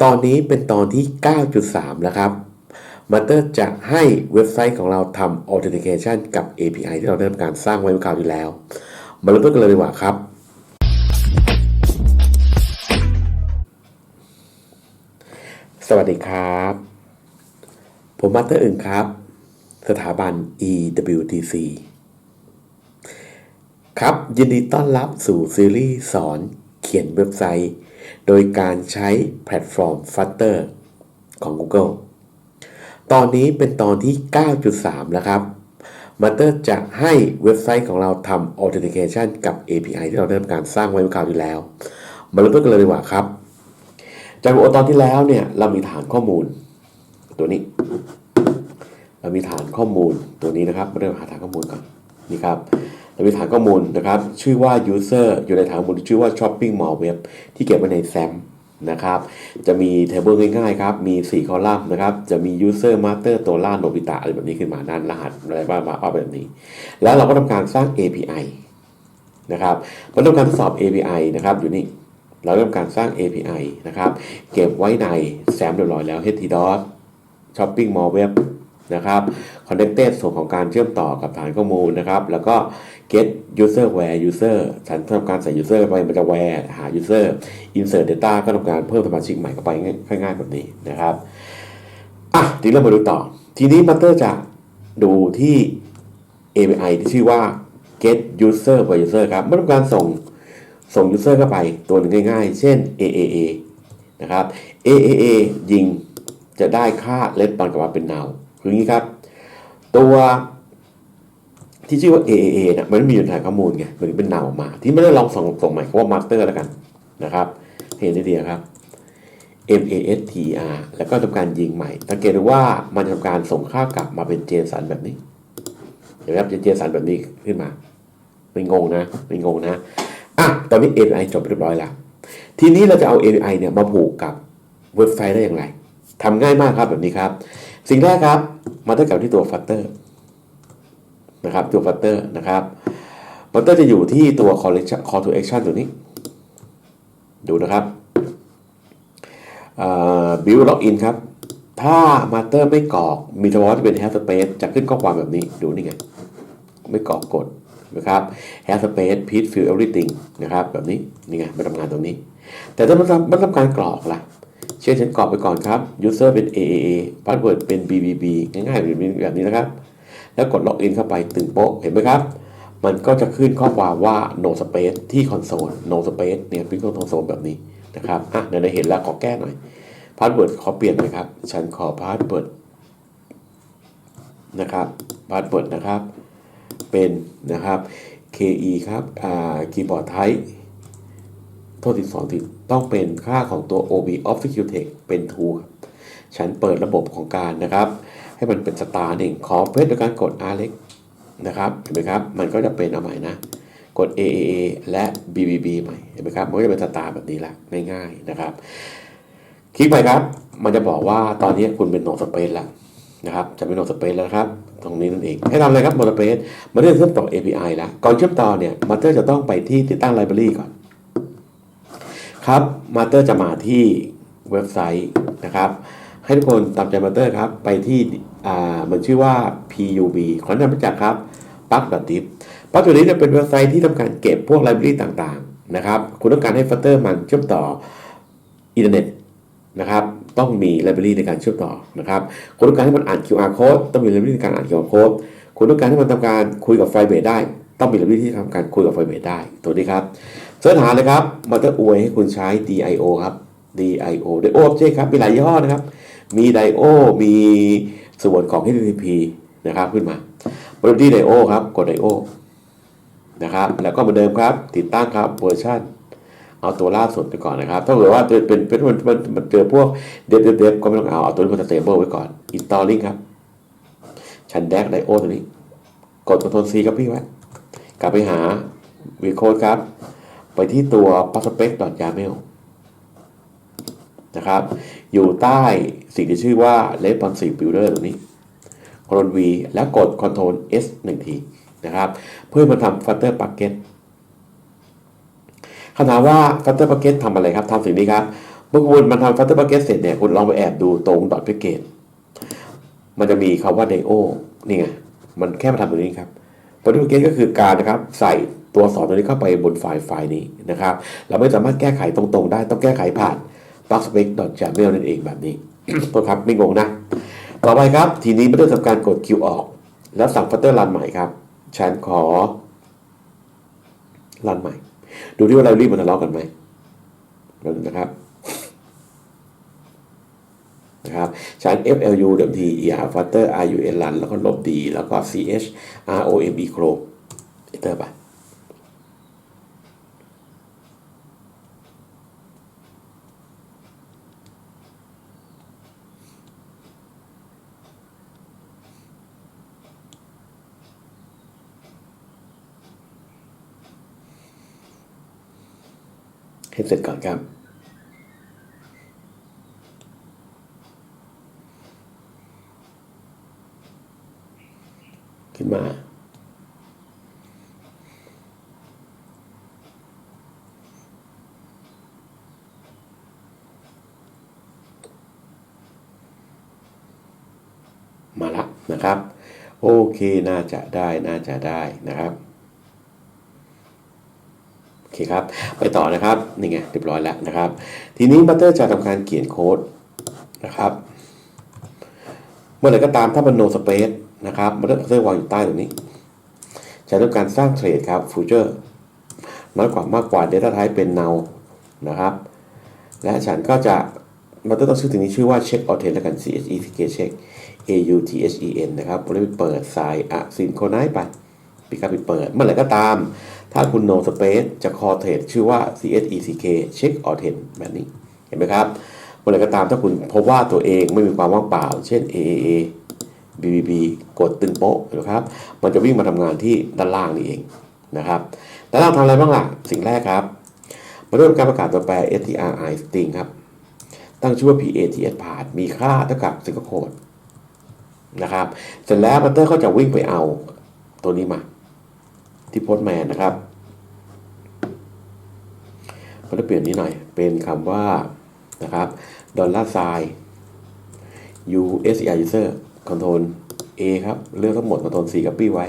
ตอนนี้เป็นตอนที่ 9.3 แล้วครับมาเตอร์จะให้เว็บไซต์ของเราทำ authentication กับ API ที่เราได้ทำการสร้างไว้เมื่อคราวที่แล้ว มาเริ่มต้นกันเลยดีกว่าครับ สวัสดีครับ ผมมาเตอร์อึ่งครับ สถาบัน EWTC ครับ ยินดีต้อนรับสู่ซีรีส์สอนเขียนเว็บไซต์ โดยการใช้แพลตฟอร์ม Flutter ของ Google ตอนนี้เป็นตอนที่ 9.3 แล้วครับมาเตอร์จะให้เว็บไซต์ของเราทำ authentication กับ API ที่เราได้ทำการสร้างไว้เมื่อคราวที่แล้ว มาเริ่มต้นกันเลยดีกว่าครับ จากตอนที่แล้วเนี่ยเรามีฐานข้อมูลตัวนี้ เรามีฐานข้อมูลตัวนี้นะครับมาเริ่มหาฐานข้อมูลก่อนนี่ครับ เรามีฐานข้อมูลนะครับ ชื่อว่า user อยู่ในฐานข้อมูลชื่อว่า shopping mall web ที่เก็บไว้ใน SAM นะครับ จะมี table ง่ายๆครับ มี 4 คอลัมน์นะครับ จะมี user master ตัวล่าโนบิตะอะไรแบบนี้ขึ้นมาด้านรหัสอะไรบ้างมาแบบนี้ แล้วเราก็ทำการสร้าง API นะครับพอทำการทดสอบ API นะครับ อยู่นี่ เราเริ่มการสร้าง API นะครับ เก็บไว้ในแซมเรียบร้อยแล้ว htdos shopping mall web นะครับ connected ส่วนของการเชื่อมต่อกับฐานข้อมูลนะครับ แล้วก็ get user where user ฉันทำการใส่ user ไปมันจะ where หา user insert data ก็ทำการเพิ่มสมาชิกใหม่เข้าไปง่ายๆแบบนี้นะครับอะทีนี้เรามาดูต่อ ทีนี้มัตเตอร์จะดูที่ API ที่ชื่อว่า get user by user ครับเมื่อทำการส่งส่ง user เข้าไปตัวหนึ่งง่ายๆ เช่น AAA นะครับ AAA ยิงจะได้ค่าเลสตอนกลับมาเป็น now คืออย่างนี้ครับ ตัวที่ชื่อว่า AAA เนี่ยมันไม่มีอยู่ในฐานข้อมูลไงมันเป็น now ออกมา ที่ไม่ได้ลองส่งส่งใหม่เขาว่า master แล้วกันนะครับ เห็นได้ดีครับ M A S T R แล้วก็ทำการยิงใหม่สังเกตดูว่ามันทำการส่งค่ากลับมาเป็น JSON แบบนี้เห็นไหมครับ JSON แบบนี้ขึ้นมาไม่งงนะไม่งงนะอะตอนนี้ API จบเรียบร้อยแล้ว ทีนี้เราจะเอา API เนี่ยมาผูกกับเว็บไซต์ได้อย่างไรทำง่ายมากครับแบบนี้ครับ สิ่งแรกครับมาตั้งกับที่ตัว Flutter นะครับตัว Flutter นะครับ Flutter จะอยู่ที่ตัว call to action ตัวนี้ ดูนะครับ build login ครับ ถ้า master ไม่กรอก มีเฉพาะที่เป็น hash space จะขึ้นข้อความแบบนี้ ดูนี่ไง ไม่กรอกกดนะครับ hash space please fill everything นะครับ แบบนี้ นี่ไงมาทำงานตรงนี้ แต่ถ้ามันทำมันทำการกรอกล่ะ เช่นฉันกรอกไปก่อนครับ user เป็น AAA password เป็น BBB ง่ายๆแบบนี้นะครับ แล้วกด login เข้าไปตึงโป๊ะเห็นไหมครับ มันก็จะขึ้นข้อความว่า no space ที่ console no space เนี่ยเป็น console แบบนี้นะครับอะเดี๋ยวเราเห็นแล้วขอแก้หน่อยพาสเวิร์ดขอเปลี่ยนไหมครับ ฉันขอพาสเวิร์ดนะครับพาสเวิร์ดนะครับ เป็นนะครับ ke ครับอ่าคีย์บอร์ดไทป์โทษทีสองที ต้องเป็นค่าของตัว ob official text เป็น true ครับฉันเปิดระบบของการนะครับ ให้มันเป็นสตาร์เองขอเพชรโดยการกด r เล็กนะครับเห็นไหมครับ มันก็จะเป็นเอาใหม่นะ กด AAA และ BBB ใหม่เห็นไหมครับมันก็จะเป็นสตาร์แบบนี้ละง่ายๆนะครับ คลิกไปครับ มันจะบอกว่าตอนนี้คุณเป็นโนสเปซแล้วนะครับจะเป็นโนสเปซแล้วครับ ตรงนี้นั่นเอง ให้ทำอะไรครับโนสเปซมันเริ่มเชื่อมต่อ API แล้วก่อนเชื่อมต่อเนี่ยมาเตอร์จะต้องไปที่ติดตั้งไลบรารีก่อน ครับมาเตอร์จะมาที่เว็บไซต์นะครับ ให้ทุกคนตามใจมาเตอร์ครับ ไปที่อ่ามันชื่อว่า PUB ขอแนะนำมาจากครับ p a r k d i p ปักตัวนี้จะเป็นเว็บไซต์ที่ทำการเก็บพวกไลบรารีต่างๆนะครับ คุณต้องการให้ฟัตเตอร์มันเชื่อมต่ออินเทอร์เน็ตนะครับ ต้องมีไลบรารีในการเชื่อมต่อนะครับ คุณต้องการให้มันอ่าน QR code ต้องมีไลบรารีในการอ่าน QR code คุณต้องการให้มันทำการคุยกับไฟเบสได้ ต้องมีไลบรารีที่ทำการคุยกับไฟเบสได้ ตัวนี้ครับ เสิร์ชหาเลยครับมันจะอวยให้คุณใช้ DIO ครับ DIO DIO Object ครับ มีหลายยี่ห้อนะครับ มี DIO มีส่วนของ HTTP นะครับขึ้นมาบริษัท DIO ครับกด DIO นะครับ แล้วก็เหมือนเดิมครับ ติดตั้งครับเวอร์ชันเอาตัวล่าสุดไปก่อนนะครับ ถ้าเกิดว่าเป็นเป็นเป็นมันมันมันเจอพวกเดฟเดฟก็ไม่ต้องเอา เอาตัวนี้มาสเตเบิลไว้ก่อน installing ครับชันแดกไดโอตัวนี้ กด Ctrl C ครับพี่ไว้กลับไปหา v c o d e ครับ ไปที่ตัว prospect.yaml นะครับ อยู่ใต้สิ่งที่ชื่อว่า responsive builder ตัวนี้ Ctrl V แล้วกด Ctrl S หนึ่งทีนะครับ เพื่อมาทำ Flutter Bucket คำถามว่า Flutter Bucket ทำอะไรครับทำสิ่งนี้ครับเมื่อคุณมันทำฟัตเตอร์บักเก็ตเสร็จเนี่ย คุณลองไปแอบดูตรงดอทแพ็กเกจมันจะมีคำว่าไดโอนี่ไง มันแค่มาทำตรงนี้ครับฟัตเตอร์บักเก็ตก็คือการนะครับใส่ ตัวสอนตัวนี้เข้าไปบนไฟล์ไฟล์นี้นะครับ เราไม่สามารถแก้ไขตรงๆได้ ต้องแก้ไขผ่าน b u g s p e c j a m a i l นั่นเองแบบนี้โทษครับไม่งงนะ ต่อไปครับ ทีนี้มันต้องทำการกด Q ออก แล้วสั่งฟัตเตอร์รันใหม่ครับฉันขอรันใหม่ ดูที่ว่าเรารีบมันทะเลาะกันไหมเราดูนะครับนะครับฉัน FLU เดิมที ER Flutter RUN รันแล้วก็ลบ D แล้วก็ CH ROME Chrome เอเตอร์ไป ให้เสร็จก่อนครับขึ้นมา มาละนะครับ โอเค น่าจะได้ น่าจะได้นะครับ อเคครับ ไปต่อนะครับ นี่ไงเรียบร้อยแล้วนะครับ ทีนี้บัตเตอร์จะทำการเขียนโค้ดนะครับ เมื่อไหร่ก็ตามถ้ามัน no space นะครับบัตเตอร์เตอร์วางอยู่ใต้ตรงนี้ จะต้องการสร้างเทรดครับ future น้อยกว่ามากกว่า data type เป็น null นะครับ และฉันก็จะบัตเตอร์ต้องชื่อถึงนี้ชื่อว่า check or ten แล้วกัน c h e c k check a u t h e n นะครับผมได้ไปเปิดสายอะซินโคไนไป ปิดการไปเปิด เมื่อไหร่ก็ตาม ถ้าคุณ no space จะ call trade ชื่อว่า c h e c k check or ten แบบนี้ เห็นไหมครับ เมื่อไหร่ก็ตามถ้าคุณพบว่าตัวเองไม่มีความว่างเปล่า เช่น AAA BBB กดตึงโป๊ะนะครับ มันจะวิ่งมาทำงานที่ด้านล่างนี่เองนะครับ ด้านล่างทำอะไรบ้างล่ะ สิ่งแรกครับ มาด้วยการประกาศตัวแปร stri string ครับ ตั้งชื่อว่า path ผ่านมีค่าเท่ากับ single quote นะครับ เสร็จแล้วบัตเตอร์ก็จะวิ่งไปเอาตัวนี้มา ที่โพสแมนนะครับมันจะเปลี่ยนนี้หน่อย เป็นคำว่านะครับดอลลาร์ไซ u s e r user control a ครับ เลือกทั้งหมด control c copy ไว้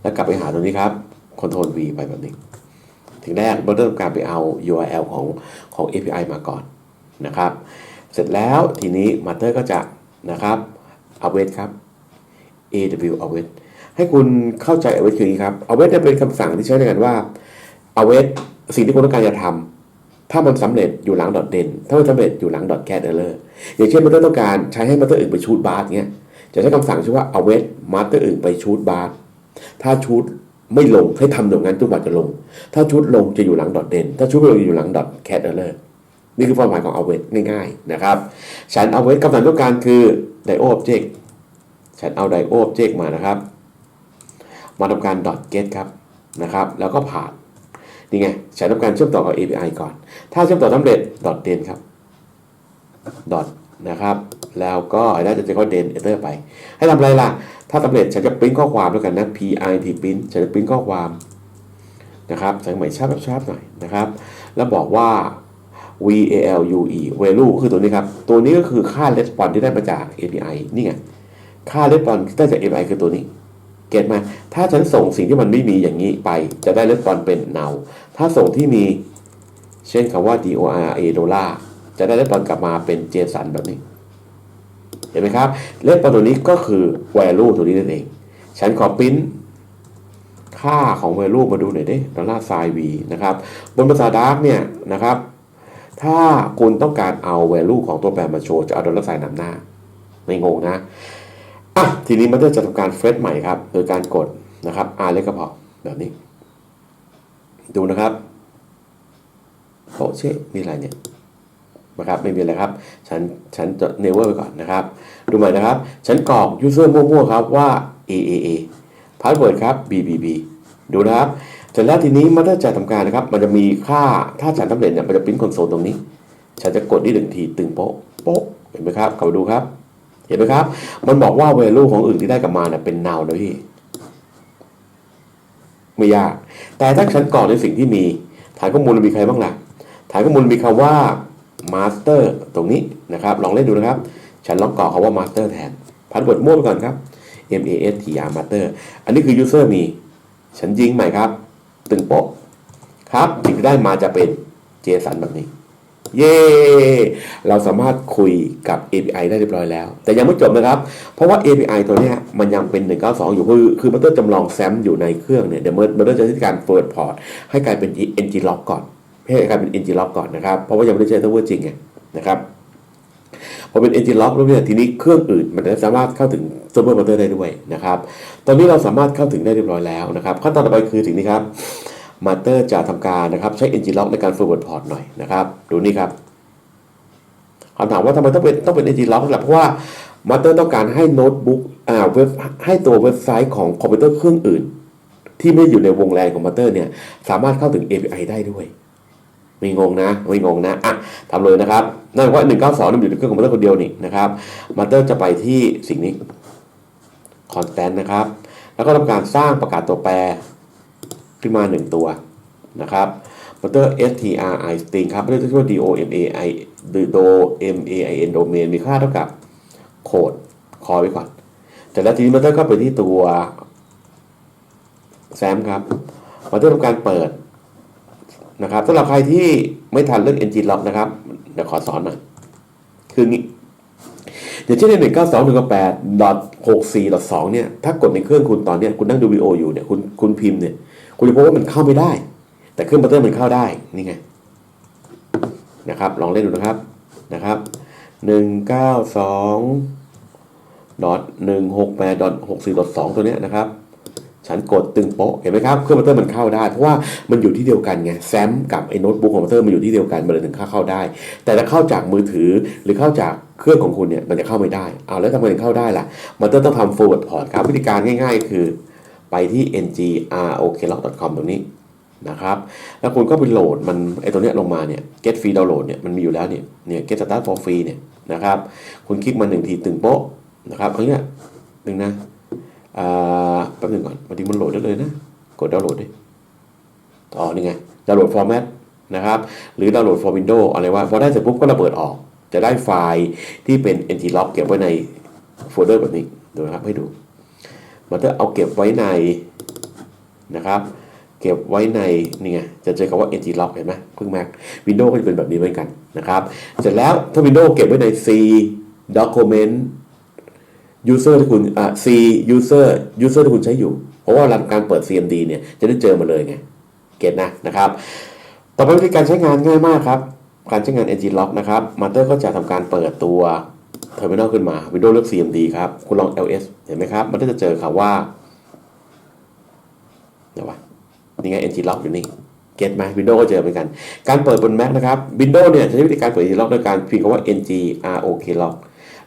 แล้วกลับไปหาตัวนี้ครับ control v ไปแบบนี้ ถึงแรกเราเริ่มการไปเอา URL ของของ API มาก่อนนะครับ เสร็จแล้วทีนี้ Matter ก็จะนะครับ await ครับ aw await ให้คุณเข้าใจ await คืออย่างนี้ครับ await เนี่ยเป็นคำสั่งที่ใช้ในการว่า await สิ่งที่คุณต้องการจะทำถ้ามันสำเร็จอยู่หลัง dot den ถ้ามันสำเร็จอยู่หลัง dot cat error อย่างเช่น Matter ต้องการใช้ให้ Matter อื่นไปชูดบาร์เงี้ยจะใช้คำสั่งชื่อว่า await Matter อื่นไปชูดบาร์ถ้าชูดไม่ลงให้ทำอย่างนั้นจนกว่าจะลง ถ้าชุดลงจะอยู่หลังดอทเด่นถ้าชุดไม่ลงจะอยู่หลังดอทแคทเออร์นี่คือความหมายของ await ง่ายๆนะครับ ฉัน await คำสั่งต้องการคือ dio object ฉันเอา dio object มานะครับ มาทำการ get ครับนะครับ แล้วก็ผ่านนี่ไงฉันทำการเชื่อมต่อกับ API ก่อน ถ้าเชื่อมต่อสำเร็จ .den ครับ dot นะครับ แล้วก็ได้จะเจอข้อ den enter ไป ให้ทำอะไรล่ะ ถ้าสำเร็จฉันจะปริ้นข้อความด้วยกันนะ PIT print ฉันจะปริ้นข้อความนะครับใส่ใหม่ชาร์ปชาร์ปหน่อยนะครับ แล้วบอกว่า value value คือตัวนี้ครับ ตัวนี้ก็คือค่า response ที่ได้มาจาก API นี่ไง ค่า response ที่ได้จาก API คือตัวนี้ เก็ตไหมถ้าฉันส่งสิ่งที่มันไม่มีอย่างนี้ไป จะได้ response เป็น null ถ้าส่งที่มี เช่นคำว่า dora dollar จะได้ response กลับมาเป็น json แบบนี้ เห็นไหมครับเลขตัวนี้ก็คือ value ตัวนี้นั่นเอง ฉันขอปริ้นค่าของ value มาดูหน่อยดิดอลลาร์ไซน์ v นะครับ บนภาษา Dark เนี่ยนะครับ ถ้าคุณต้องการเอา value ของตัวแปรมาโชว์จะเอาดอลลาร์ไซน์นำหน้า ไม่งงนะ อะทีนี้มันจะทำการเฟซใหม่ครับโดยการกดนะครับ r เล็กก็พอแบบนี้ ดูนะครับโอเช่นี่อะไรเนี่ยนะครับไม่มีอะไรครับ ฉันฉันจะเนเวอร์ไปก่อนนะครับ ดูใหม่นะครับ ฉันกรอก user มั่วๆครับว่า AAA password ครับ BBB ดูนะครับเสร็จแล้วทีนี้มันจะทำการนะครับ มันจะมีค่าถ้าฉันสำเร็จเนี่ยมันจะปริ้นคอนโซลตรงนี้ ฉันจะกดนี่หนึ่งทีตึงโป๊ะโป๊ะเห็นไหมครับเข้ามาดูครับ เห็นไหมครับ มันบอกว่า value ของอื่นที่ได้กลับมาเนี่ยเป็น null นะพี่ ไม่ยาก แต่ถ้าฉันกรอกในสิ่งที่มี ฐานข้อมูลมีใครบ้างล่ะ ฐานข้อมูลมีคำว่า master ตรงนี้นะครับ ลองเล่นดูนะครับ ฉันลองกรอกคำว่า master แทนพันบทมั่วไปก่อนครับ M A S T R master อันนี้คือ user มี ฉันยิงใหม่ครับ ตึงโป๊ะครับสิ่งที่ได้มาจะเป็น JSON แบบนี้ เย้เราสามารถคุยกับ API ได้เรียบร้อยแล้ว แต่ยังไม่จบนะครับ เพราะว่า API ตัวนี้มันยังเป็น 192 อยู่ คือคือมันต้องจำลองแซมอยู่ในเครื่องเนี่ยเดี๋ยวมันต้องใช้การ forward port ให้กลายเป็น nglog ก่อน ให้กลายเป็น nglog ก่อนนะครับ เพราะว่ายังไม่ได้ใช้เซิร์ฟเวอร์จริงไงนะครับพอเป็น nglog แล้วเนี่ยทีนี้เครื่องอื่นมันจะสามารถเข้าถึงเซิร์ฟเวอร์มอเตอร์ได้ด้วยนะครับ ตอนนี้เราสามารถเข้าถึงได้เรียบร้อยแล้วนะครับขั้นตอนต่อไปคือสิ่งนี้ครับ มาเตอร์จะทำการนะครับใช้ nglog ในการ forward port หน่อยนะครับ ดูนี่ครับคำถามว่าทำไมต้องเป็นต้องเป็น ng log ล่ะเพราะว่ามาเตอร์ต้องการให้โน้ตบุ๊กอ่าเว็บให้ตัวเว็บไซต์ของคอมพิวเตอร์เครื่องอื่น ที่ไม่อยู่ในวงแลนของมาเตอร์เนี่ยสามารถเข้าถึง API ได้ด้วยไม่งงนะไม่งงนะอะทำเลยนะครับนั่นหมายความว่า192มันอยู่ในเครื่องคอมพิวเตอร์คนเดียวนี่นะครับมาเตอร์จะไปที่สิ่งนี้ constant นะครับ แล้วก็ทำการสร้างประกาศตัวแปร ขึ้นมา 1 ตัวนะครับ Motor stri string ครับเรียกว่า domai domain domain มีค่าเท่ากับโคดคอไว้ก่อนแต่แล้วทีนี้ Motor ก็ไปที่ตัวแซมครับ Motor ทำการเปิดนะครับสำหรับใครที่ไม่ทันเรื่อง engine lock นะครับเดี๋ยวขอสอนหน่อยคืองี้อย่างเช่นใน192.168.64.2เนี่ย ถ้ากดในเครื่องคุณตอนเนี้ยคุณนั่งดูวีโออยู่เนี่ย คุณคุณพิมพ์เนี่ย คุณจะพบว่ามันเข้าไม่ได้ แต่เครื่องบัตเตอร์มันเข้าได้นี่ไงนะครับลองเล่นดูนะครับนะครับหนึ่งเก้าสองดอทหนึ่งหกแปดดอทหกสี่ดอทสองตัวเนี้ยนะครับ ฉันกดตึงโป๊ะเห็นไหมครับเครื่องบัตเตอร์มันเข้าได้ เพราะว่ามันอยู่ที่เดียวกันไงแซมกับไอ้โน้ตบุ๊กของบัตเตอร์มันอยู่ที่เดียวกันมันเลยถึงเข้าเข้าได้ แต่ถ้าเข้าจากมือถือหรือเข้าจากเครื่องของคุณเนี่ยมันจะเข้าไม่ได้เอาแล้วทำไมถึงเข้าได้ล่ะมันต้องทำ forward port ครับวิธีการง่าย ๆ คือ ไปที่ ngroklock.com ตรงนี้นะครับ แล้วคุณก็ไปโหลดมันไอตัวเนี้ยลงมาเนี่ย get free download เนี่ยมันมีอยู่แล้วเนี่ย เนี่ย get start for free เนี่ยนะครับ คุณคลิกมาหนึ่งทีตึงโป๊ะนะครับเอาเนี้ยหนึ่งนะอ่าแป๊บหนึงก่อนพอดีมันโหลดได้เลยนะ กดดาวน์โหลดดิอ๋อนี่ไงดาวน์โหลด format นะครับ หรือดาวน์โหลด for Windows อะไรว่าพอได้เสร็จปุ๊บก็ระเบิดออก จะได้ไฟล์ที่เป็น nglog เก็บไว้ในโฟลเดอร์แบบนี้ดูนะครับให้ดู มันจะเอาเก็บไว้ในนะครับ เก็บไว้ในนี่ไงจะเจอคำว่า nglog เห็นไหมเครื่อง Mac Windows ก็จะเป็นแบบนี้เหมือนกันนะครับ เสร็จแล้วถ้า Windows เก็บไว้ใน C document user ที่คุณอ่า C user user ที่คุณใช้อยู่ เพราะว่าหลังการเปิด CMD เนี่ยจะได้เจอมาเลยไง เก็ตนะนะครับ ต่อไปวิธีการใช้งานง่ายมากครับ การใช้งาน nglog นะครับ Master ก็จะทำการเปิดตัว Terminal ขึ้นมา Windows เลือก CMD ครับ คุณลอง ls เห็นไหมครับ มันก็จะเจอคำว่าเดี๋ยววะนี่ไง nglog อยู่นี่ เก็ตไหม Windows ก็เจอเหมือนกัน การเปิดบน Mac นะครับ Windows เนี่ยใช้วิธีการเปิด nglog โดยการพิมพ์คำว่า ngroklock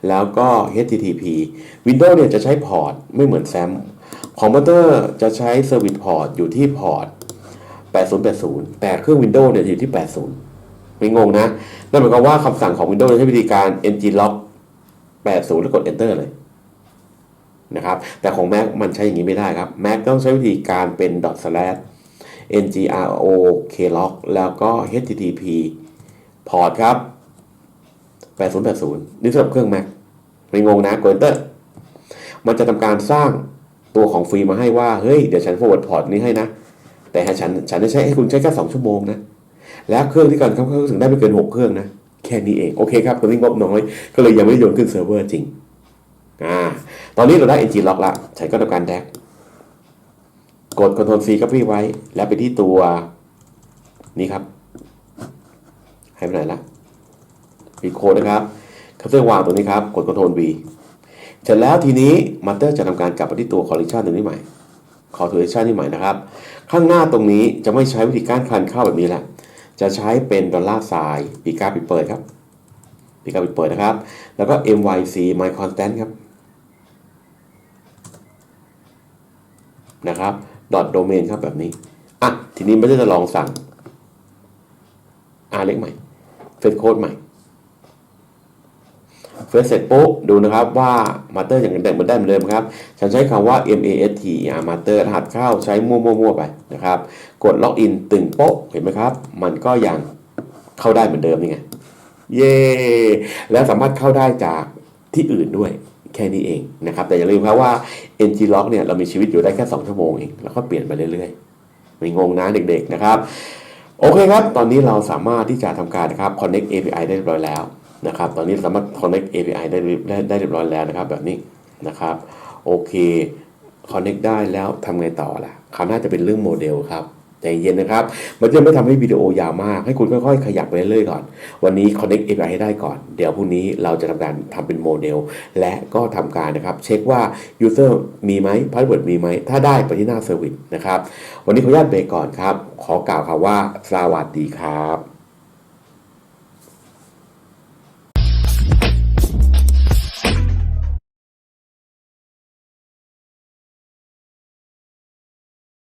แล้วก็ http Windows เนี่ยจะใช้พอร์ตไม่เหมือนแซมของ Master จะใช้ Service Port อยู่ที่พอร์ต8080 แต่เครื่อง Windows เนี่ยอยู่ที่ 80 ไม่งงนะ นั่นหมายความว่าคำสั่งของ Windows จะใช้วิธีการ nglog 80 แล้วกด enter เลยนะครับ แต่ของ Mac มันใช้อย่างนี้ไม่ได้ครับ Mac ต้องใช้วิธีการเป็น dot slash ngroklock แล้วก็ http port ครับ 8080 นี่สำหรับเครื่อง Mac ไม่งงนะกด enter มันจะทำการสร้างตัวของฟรีมาให้ว่า เฮ้ย เดี๋ยวฉัน forward port นี้ให้นะ แต่ให้ฉันฉันจะใช้ให้คุณใช้แค่ 2 ชั่วโมงนะ แล้วเครื่องที่ก่อนเขาเข้าถึงได้ไม่เกิน 6 เครื่องนะ แค่นี้เอง โอเคครับ ตัวนี้งบน้อย ก็เลยยังไม่ได้โยนขึ้นเซิร์ฟเวอร์จริง อ่า ตอนนี้เราได้ ng lock ละฉันก็ทำการแดกกด Ctrl C copy ไว้ แล้วไปที่ตัวนี้ครับ ให้ไปไหนละปีโค้ดนะครับเขาจะวางตรงนี้ครับ กด Ctrl V เสร็จแล้วทีนี้มาเตอร์จะทำการกลับไปที่ตัว collection ตรงนี้ใหม่ collection นี่ใหม่นะครับ ข้างหน้าตรงนี้จะไม่ใช้วิธีการคลันเข้าแบบนี้แล้ว จะใช้เป็นดอลลาร์ทรายปีกาปิดเปิดครับปีกาปิดเปิดนะครับ แล้วก็ myc my constant ครับนะครับดอทโดเมนครับแบบนี้อะทีนี้ไม่ได้จะลองสั่ง R เล็กใหม่เฟซโค้ดใหม่ เฟซเสร็จปุ๊บดูนะครับว่ามาเตอร์อย่างเดิมเหมือนได้เหมือนเดิมครับ ฉันใช้คำว่า m a s t r มาเตอร์รหัสเข้าใช้มั่วๆไปนะครับ กดล็อกอินตึงโป๊ะเห็นไหมครับ มันก็ยังเข้าได้เหมือนเดิมนี่ไง เย่แล้วสามารถเข้าได้จากที่อื่นด้วยแค่นี้เองนะครับ แต่อย่าลืมครับว่า NG Lock เนี่ยเรามีชีวิตอยู่ได้แค่ 2 ชั่วโมงเอง แล้วก็เปลี่ยนไปเรื่อยๆ ไม่งงนะเด็กๆนะครับ โอเคครับ ตอนนี้เราสามารถที่จะทำการนะครับ connect API ได้เรียบร้อยแล้ว นะครับ ตอนนี้สามารถ connect API ได้ได้ได้เรียบร้อยแล้วนะครับ แบบนี้นะครับ โอเค connect ได้แล้วทำไงต่อล่ะคราวหน้าจะเป็นเรื่องโมเดลครับใจเย็นนะครับ มันจะไม่ทำให้วิดีโอยาวมาก ให้คุณค่อยๆ ขยับไปเรื่อยๆก่อน วันนี้ connect API ให้ได้ก่อน เดี๋ยวพรุ่งนี้เราจะทำการทำเป็นโมเดล และก็ทำการนะครับ เช็คว่า user มีไหม password มีไหม ถ้าได้ไปที่หน้า service นะครับ วันนี้ขออนุญาตเบรกก่อนครับ ขอกล่าวคำว่า สวัสดีครับ